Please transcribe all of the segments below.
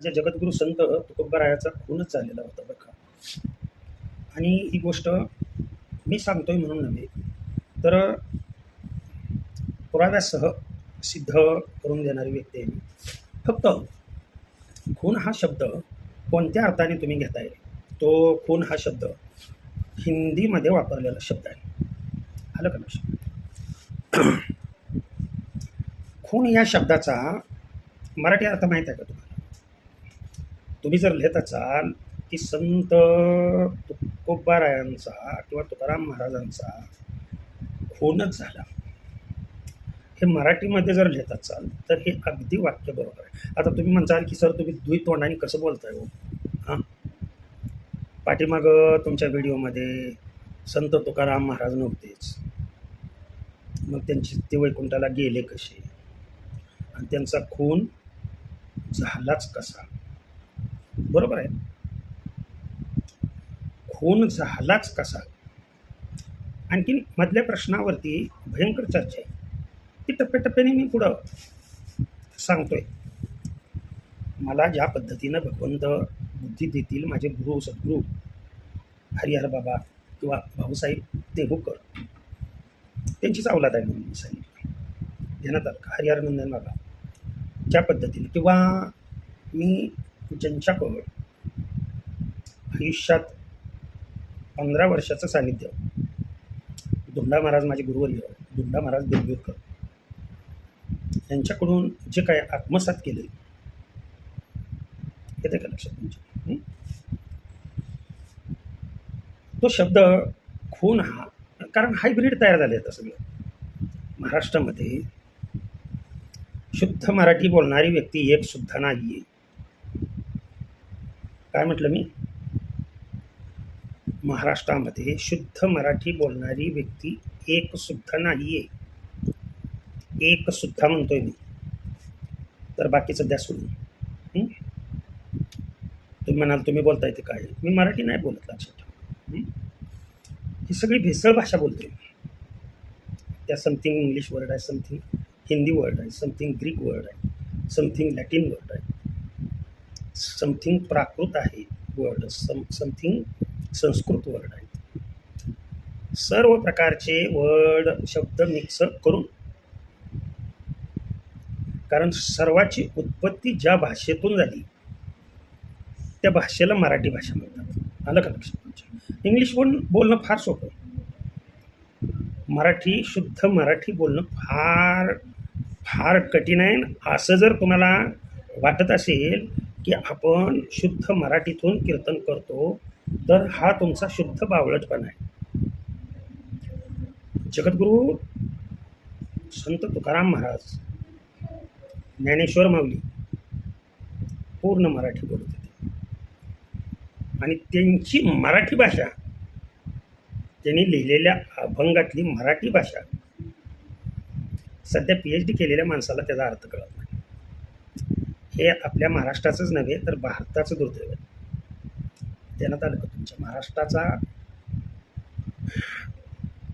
जे जगद्गुरू संत तुकोबारायाचा खूनच झालेला होता बघा. आणि ही गोष्ट मी सांगतोय म्हणून नव्हे तर पुराव्यासह सिद्ध करून देणारी व्यक्ती आहे मी. फक्त खून हा शब्द कोणत्या अर्थाने तुम्ही घेताय? तो खून हा शब्द हिंदीमध्ये वापरलेला शब्द आहे. आलं का लक्षात? खून या शब्दाचा मराठी अर्थ माहीत आहे का तुम्हाला? तुम्ही जर लिहित असाल की संत तुकोबारायांचा किंवा तुकाराम महाराजांचा खूनच झाला. हे मराठीमध्ये जर लिहित असाल तर हे अगदी वाक्य बरोबर आहे. आता तुम्ही म्हणताल की सर तुम्ही द्वितोंडाने कसं बोलताय हो? हां. पाठीमागं तुमच्या व्हिडिओमध्ये संत तुकाराम महाराज नव्हतेच. मग त्यांची ते वैकुंठाला गेले कसे? आणि त्यांचा खून झालाच कसा? बरोबर आहे? खून झालाच कसा? आणखीन मधल्या प्रश्नावरती भयंकर चर्चा आहे. ती टप्प्याटप्प्याने मी पुढं सांगतोय. मला ज्या पद्धतीनं भगवंत बुद्धी देतील माझे गुरु सद्गुरू हरिहर बाबा किंवा भाऊसाहेब देहूकर त्यांचीच अवलाद आहे म्हणून मी सांगितलं. ध्यानात आलं का हरिहर नंदन बाबा. ज्या पद्धतीने किंवा मी ज्यांच्याकडं आयुष्यात पंधरा वर्षाचं सानिध्य दुंडा महाराज माझे गुरुवर्य दुंडा महाराज देवगिरकर यांच्याकडून जे काय आत्मसात केले येते का लक्षात म्हणजे, तुमच्या तो शब्द खून हा कारण हायब्रिड तयार झाले आता सगळं. महाराष्ट्रामध्ये शुद्ध मराठी बोलणारी व्यक्ती एक सुद्धा नाही आहे काय म्हटलं मी? महाराष्ट्रामध्ये शुद्ध मराठी बोलणारी व्यक्ती एक सुद्धा नाही आहे एक सुद्धा म्हणतोय मी. तर बाकीचं द्या सोडून. तुम्ही म्हणाल तुम्ही बोलताय ते काय? मी मराठी नाही बोलत लक्षात ही? सगळी भेसळ भाषा बोलते त्या समथिंग इंग्लिश वर्ड आहे समथिंग हिंदी वर्ड आहे समथिंग ग्रीक वर्ड आहे समथिंग लॅटिन वर्ड आहे. समथिंग प्राकृत आहे word some something Sanskrit word आहे. सर्व प्रकारचे वर्ड शब्द मिक्स करून. कारण सर्वाची उत्पत्ती ज्या भाषेतून झाली त्या भाषेला मराठी भाषा म्हणतात. आलं का लक्षात तुमच्या? इंग्लिश बोल बोलणं फार सोपं मराठी शुद्ध मराठी बोलणं फार फार कठीण आहे. असं जर तुम्हाला वाटत असेल की आपण शुद्ध मराठीतून कीर्तन करतो तर हा तुमचा शुद्ध बावळटपणा आहे. जगद्गुरू संत तुकाराम महाराज ज्ञानेश्वर माऊली पूर्ण मराठी बोलत होते. आणि त्यांची मराठी भाषा त्यांनी लिहिलेल्या अभंगातली मराठी भाषा सध्या पी एच डी केलेल्या माणसाला त्याचा अर्थ कळत नाही. हे आपल्या महाराष्ट्राचंच नव्हे तर भारताचं दुर्दैव आहे. त्यानं आलं का तुमच्या महाराष्ट्राचा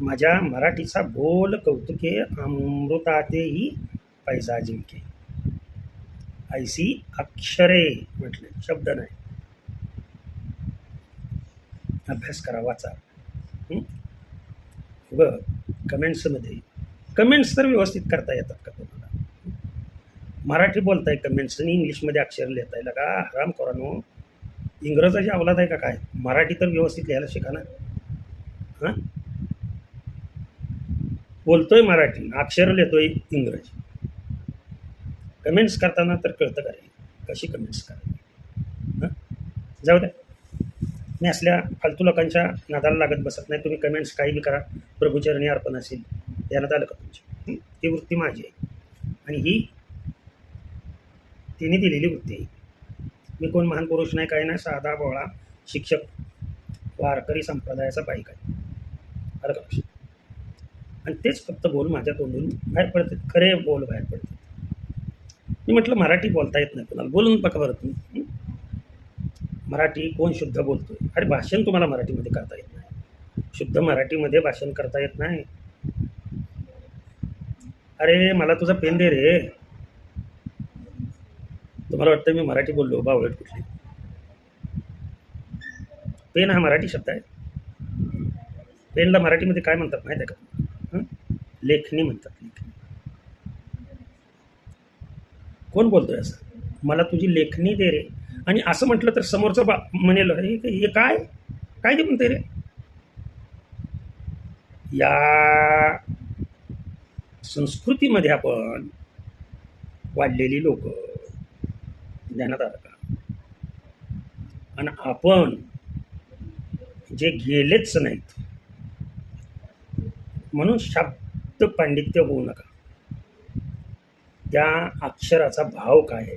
माझ्या मराठीचा बोल कौतुके अमृतातेही पैसा जिंके. ऐसी अक्षरे म्हटले शब्द नाही. अभ्यास करा वाचा. व कमेंट्समध्ये कमेंट्स तर व्यवस्थित करता येतात का? मराठी बोलताय कमेंट्स आणि इंग्लिशमध्ये अक्षर लिहिताय का? हराम करानो. इंग्रजाची अवलाद आहे का काय? मराठी तर व्यवस्थित लिहायला शिका ना. हां? बोलतोय मराठी अक्षर लिहितोय इंग्रजी. कमेंट्स करताना तर कळतं का रे? कशी कमेंट्स करावी हां? जाऊ द्या. मी असल्या फालतू लोकांच्या नादाला लागत बसत नाही. तुम्ही कमेंट्स काही बी करा. प्रभूचरणी अर्पण असेल. ध्यानात आलं का तुमची. ही? ती वृत्ती माझी आहे. आणि ही तिने दिलेली होती मी कोण महान पुरुष नाही काही नाही साधा बोळा शिक्षक वारकरी संप्रदायाचा बाईक आहे. आलं का आणि तेच फक्त बोल माझ्या तोंडून बाहेर पडते. खरे बोल बाहेर पडते. मी म्हटलं मराठी बोलता येत नाही कोणाला. बोलून बघा बरं तुम्ही. मराठी कोण शुद्ध बोलतोय? अरे भाषण तुम्हाला मराठीमध्ये करता येत नाही. शुद्ध मराठीमध्ये भाषण करता येत नाही. अरे मला तुझा पेन दे रे. तुम्हाला वाटतं मी मराठी बोललो? बावळट कुठली? पेन हा मराठी शब्द आहे. पेनला मराठीमध्ये काय म्हणतात माहिती आहे का? लेखणी म्हणतात लेखणी. कोण बोलतोय असं? मला तुझी लेखणी दे रे. आणि असं म्हटलं तर समोरचं बा म्हणेल हे हे काय? काय ते म्हणते रे? या संस्कृतीमध्ये आपण वाढलेली लोक ध्यानात आलं का? आणि आपण जे गेलेच नाहीत म्हणून शब्द पांडित्य होऊ नका. त्या अक्षराचा भाव काय आहे?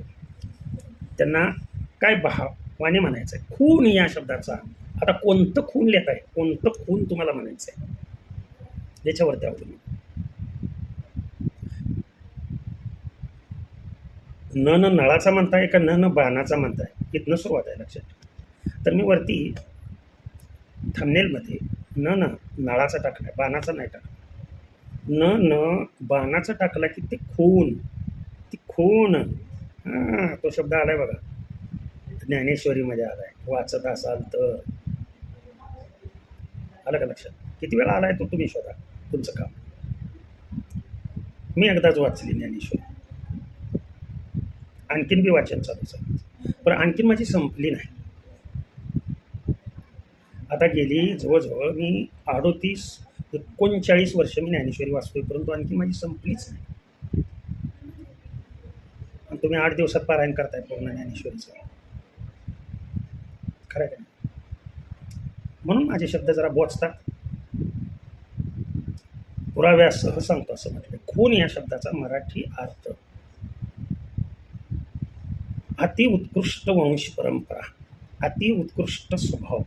त्यांना काय भावाने म्हणायचं आहे खून या शब्दाचा. आता कोणतं खून लिहित आहे कोणतं खून तुम्हाला म्हणायचं आहे याच्यावरती तुम्ही न न नळाचा म्हणताय का न न बाणाचा म्हणताय? इथनं सुरुवात आहे लक्षात. तर मी वरती थंबनेलमध्ये न न नळाचा टाकला बाणाचा नाही टाकला. न न बाणाचा टाकला की ते खून ती खून. हां तो शब्द आलाय बघा. ज्ञानेश्वरीमध्ये आलाय. वाचत असाल तर. आलं का लक्षात? किती वेळा आलाय तो तुम्ही शोधा. तुमचं काम. मी एकदाच वाचली ज्ञानेश्वरी. आणखीन बी वाचन चालू झालं. पण आणखीन माझी संपली नाही. आता गेली जवळजवळ मी अडोतीस एकोणचाळीस वर्ष मी ज्ञानेश्वरी वाचतोय परंतु आणखी माझी संपलीच नाही. आणि तुम्ही आठ दिवसात पारायण करताय पूर्ण ज्ञानेश्वरीचं. खरं का म्हणून माझे शब्द जरा बोचतात. पुराव्यासह सांगतो असं म्हटलं. खून या शब्दाचा मराठी अर्थ. अति उत्कृष्ट वंश परंपरा अति उत्कृष्ट स्वभाव.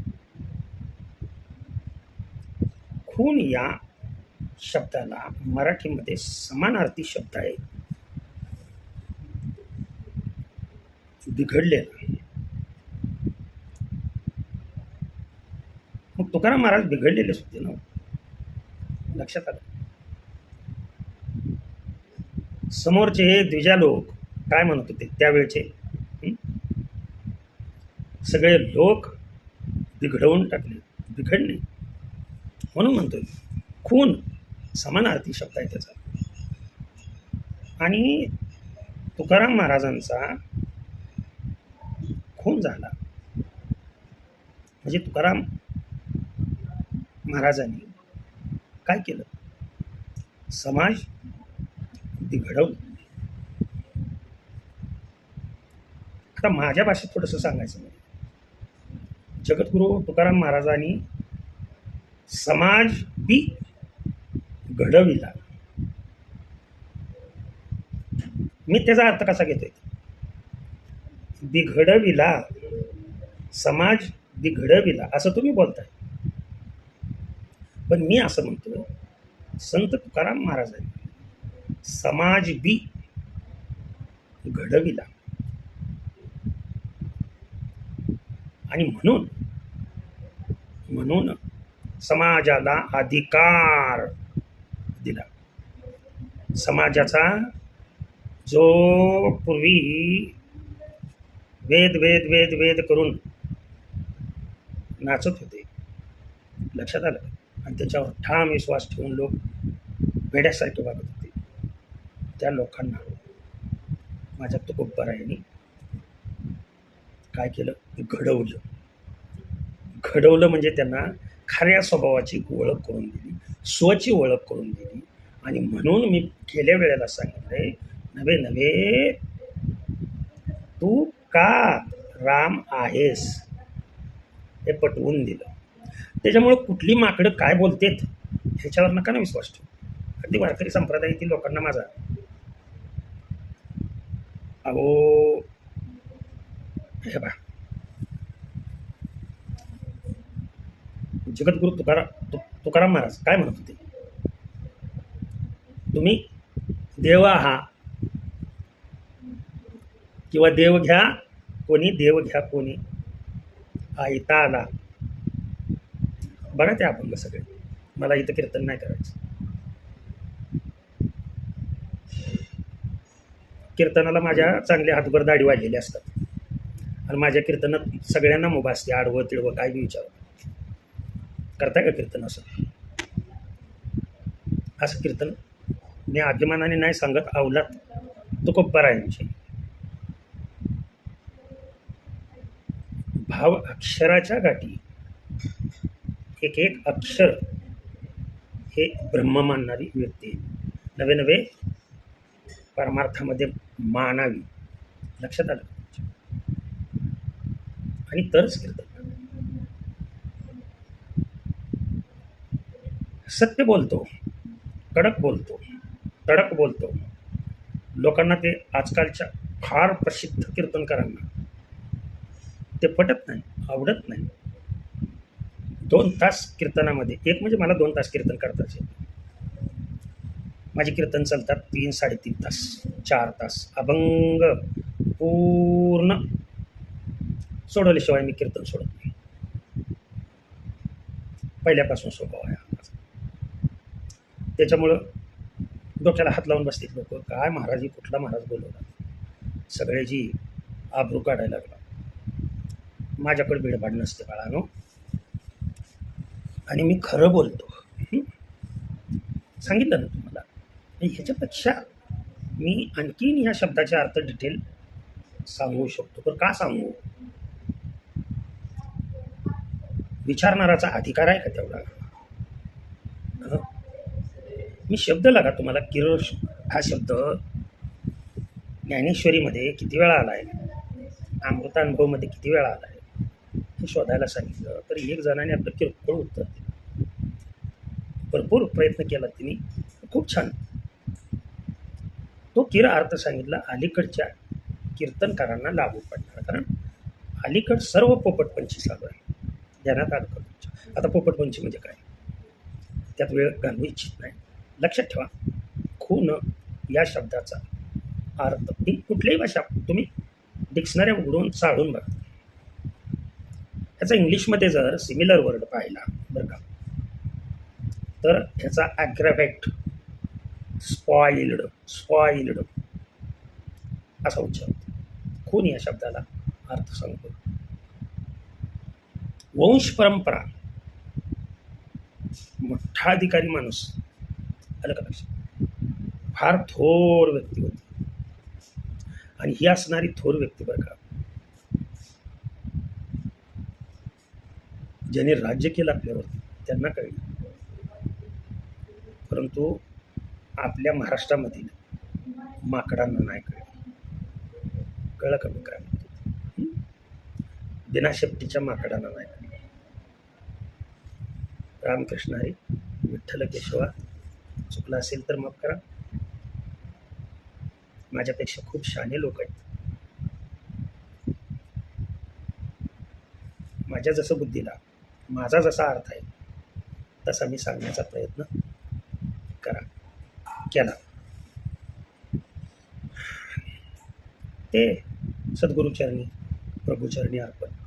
खून या शब्दाला मराठीमध्ये समानार्थी शब्द आहे बिघडलेला मग तुकाराम महाराज बिघडलेलेच होते ना? लक्षात आलं? समोरचे हे द्विजा लोक काय म्हणत होते? त्यावेळचे सगळे लोक बिघडवून टाकले बिघडणे म्हणून म्हणतोय खून समानार्थी शब्द आहे त्याचा. आणि तुकाराम महाराजांचा खून झाला. म्हणजे तुकाराम महाराजांनी काय केलं? समाज बिघडवलं. आता माझ्या भाषेत थोडंसं सांगायचं. जगद्गुरू तुकाराम महाराजांनी समाज बी घडविला. मी त्याचा अर्थ कसा घेतोय? बिघडविला समाज बिघडविला असं तुम्ही बोलताय. पण मी असं म्हणतो संत तुकाराम महाराजांनी समाज बी घडविला. आणि म्हणून म्हणून समाजाला अधिकार दिला. समाजाचा जो पूर्वी वेद वेद वेद वेद करून नाचत होते लक्षात आलं. आणि त्याच्यावर ठाम विश्वास ठेवून लोक वेड्यासारखे वागत होते. त्या लोकांना माझ्या तुकोबरायांनी काय केलं? घडवलं. घडवलं म्हणजे त्यांना खऱ्या स्वभावाची ओळख करून दिली स्वची ओळख करून दिली. आणि म्हणून मी गेल्या वेळेला सांगितलंय नवे नवे तू का राम आहेस? हे पटवून दिलं. त्याच्यामुळं कुठली माकडं काय बोलतेत ह्याच्यावर नका ना विश्वास ठेवू. अगदी वारकरी संप्रदायातील लोकांना माझा. अहो हे बा जगद्गुरु तुकाराम तु तुकाराम महाराज काय म्हणत होते? तुम्ही देव आहा किंवा देव घ्या कोणी देव घ्या कोणी आयता आला. बघा ते अभंग सगळे मला इथं कीर्तन नाही करायचं. कीर्तनाला माझ्या चांगले हातभर दाढी वाढलेली असतात. आणि माझ्या कीर्तनात सगळ्यांना मोबा असते आडवं तिळवं काय बी करताय का कीर्तन असं? असं कीर्तन मी अभिमानाने नाही सांगत अवलात तो खूप बरा आहे भाव अक्षराच्या गाठी. एक एक अक्षर हे ब्रह्म मानणारी व्यक्ती. नवे नवे परमार्थामध्ये मानावी. लक्षात आलं? आणि तरच कीर्तन. सत्य बोलतो कडक बोलतो तडक बोलतो. लोकांना ते आजकालच्या फार प्रसिद्ध कीर्तनकारांना ते पटत नाही आवडत नाही. दोन तास कीर्तनामध्ये एक म्हणजे मला दोन तास कीर्तन करताच येतं माझे कीर्तन चालतात तीन साडेतीन तास चार तास अभंग पूर्ण सोडवल्याशिवाय मी कीर्तन सोडत नाही. पहिल्यापासून स्वभाव आहे त्याच्यामुळं डोक्याला हात लावून बसतील लोक. काय महाराजी कुठला महाराज बोलवला? सगळ्याची आबरू काढायला लागला. माझ्याकडे भिडभाड नसते बाळानो. आणि मी खरं बोलतो. सांगितलं ना तुम्हाला? आणि ह्याच्यापेक्षा मी आणखीन ह्या शब्दाचे अर्थ डिटेल सांगू शकतो. पण का सांगू? विचारणाराचा अधिकार आहे का तेवढा? मी शब्द लागा तुम्हाला. किरोळ हा शब्द ज्ञानेश्वरीमध्ये किती वेळा आला आहे? अमृतानुभवमध्ये किती वेळा आला आहे? हे शोधायला सांगितलं तर एक जणाने आपलं किरकोळ उत्तर दिलं. भरपूर प्रयत्न केला तिने. खूप छान. तो किरा अर्थ सांगितला अलीकडच्या कीर्तनकारांना लागू पडणार. कारण अलीकड सर्व पोपटपंची चालू आहे ध्यानात आलं आता पोपटपंची म्हणजे काय? त्यात वेळ घालवू इच्छित नाही. लक्षात ठेवा. खून या शब्दाचा अर्थ ही कुठल्याही भाषा तुम्ही डिक्शनरी उघडून चाळून बघा. ह्याचा इंग्लिशमध्ये जर सिमिलर वर्ड पाहिला बरं का तर ह्याचा ॲग्रावेट स्पॉइल्ड स्पॉइल्ड असा उच्चार खून या शब्दाला अर्थ सांगतो. वंश परंपरा मोठा अधिकारी माणूस आलं का लक्षात फार थोर व्यक्ती होती. आणि ही असणारी थोर व्यक्ती बरं का ज्याने राज्य केलं आपल्यावरती त्यांना कळलं. परंतु आपल्या महाराष्ट्रामधील माकडांना नाही कळलं. कळलं का मी काय म्हणतो हं? बिना शेपटीच्या माकडांना नाही कळलं. रामकृष्ण हरी विठ्ठल केशवा चुकलं असेल तर माफ करा. माझ्यापेक्षा खूप शहाणे लोक आहेत. माझ्या जसं बुद्धीला माझा जसा अर्थ आहे तसा मी सांगण्याचा प्रयत्न करा. केला. ते सद्गुरुचरणी प्रभुचरणी अर्पण.